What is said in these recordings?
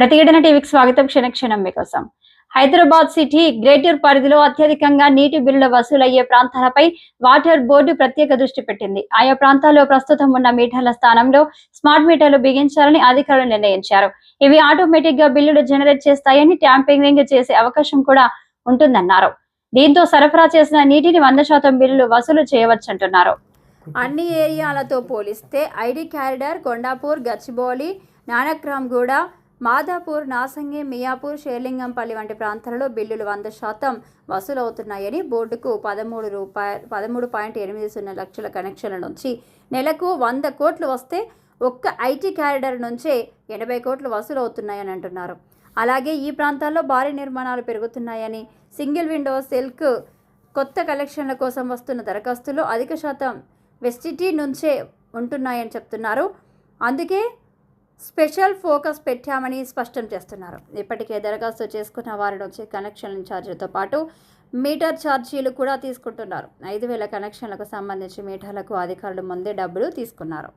ప్రతిఘటన టీవీకి స్వాగతం క్షణక్షణం మీకోసం. హైదరాబాద్ సిటీ గ్రేటర్ పరిధిలో అత్యధికంగా నీటి బిల్లుల వసూలయ్యే ప్రాంతాలపై వాటర్ బోర్డు ప్రత్యేక దృష్టి పెట్టింది. ఆయా ప్రాంతాల్లో ప్రస్తుతం ఉన్న మీటర్ల స్థానంలో స్మార్ట్ మీటర్లు బిగించాలని అధికారులు నిర్ణయించారు. ఇవి ఆటోమేటిక్గా బిల్లులు జనరేట్ చేస్తాయని ట్యాంపింగ్ చేసే అవకాశం కూడా ఉంటుందన్నారు. దీంతో సరఫరా చేసిన నీటిని వంద శాతం బిల్లులు వసూలు చేయవచ్చంటున్నారు. అన్ని ఏరియాలతో పోలిస్తే ఐడి క్యారిడర్ కొండాపూర్ గచ్చిబౌలి నానక్రామ్గూడ మాదాపూర్ నాసంగి మియాపూర్ షేర్లింగంపల్లి వంటి ప్రాంతాలలో బిల్లులు వంద శాతం వసూలవుతున్నాయని బోర్డుకు పదమూడు రూపాయ పదమూడు పాయింట్ ఎనిమిది సున్నా లక్షల కనెక్షన్ల నుంచి నెలకు వంద కోట్లు వస్తే ఒక్క ఐటీ క్యారిడర్ నుంచే ఎనభై కోట్లు వసూలవుతున్నాయని అంటున్నారు. అలాగే ఈ ప్రాంతాల్లో భారీ నిర్మాణాలు పెరుగుతున్నాయని సింగిల్ విండో సిల్క్ కొత్త కలెక్షన్ల కోసం వస్తున్న దరఖాస్తులు అధిక శాతం వెస్టిటీ నుంచే ఉంటున్నాయని చెప్తున్నారు. అందుకే స్పెషల్ ఫోకస్ పెట్టామని స్పష్టం చేస్తున్నారు. ఇప్పటికే దరఖాస్తు చేసుకున్న వారి నుంచి కనెక్షన్ ఛార్జీలతో పాటు మీటర్ ఛార్జీలు కూడా తీసుకుంటున్నారు. ఐదు వేల కనెక్షన్లకు సంబంధించి మీటర్లకు అధికారులు ముందే డబ్బులు తీసుకున్నారు.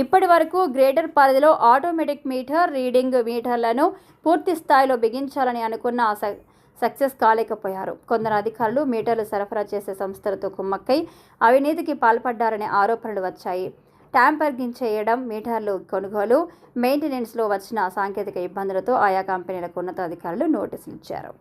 ఇప్పటి వరకు గ్రేటర్ పరిధిలో ఆటోమేటిక్ మీటర్ రీడింగ్ మీటర్లను పూర్తి స్థాయిలో బిగించాలని అనుకున్న సక్సెస్ కాలేకపోయారు. కొందరు అధికారులు మీటర్లు సరఫరా చేసే సంస్థలతో కుమ్మక్కై అవినీతికి పాల్పడ్డారనే ఆరోపణలు వచ్చాయి. ట్యాంపరింగ్ చేయడం మీటర్లు కొనుగోలు మెయింటెనెన్స్లో వచ్చిన సాంకేతిక ఇబ్బందులతో ఆయా కంపెనీలకు ఉన్నతాధికారులు నోటీసులు ఇచ్చారు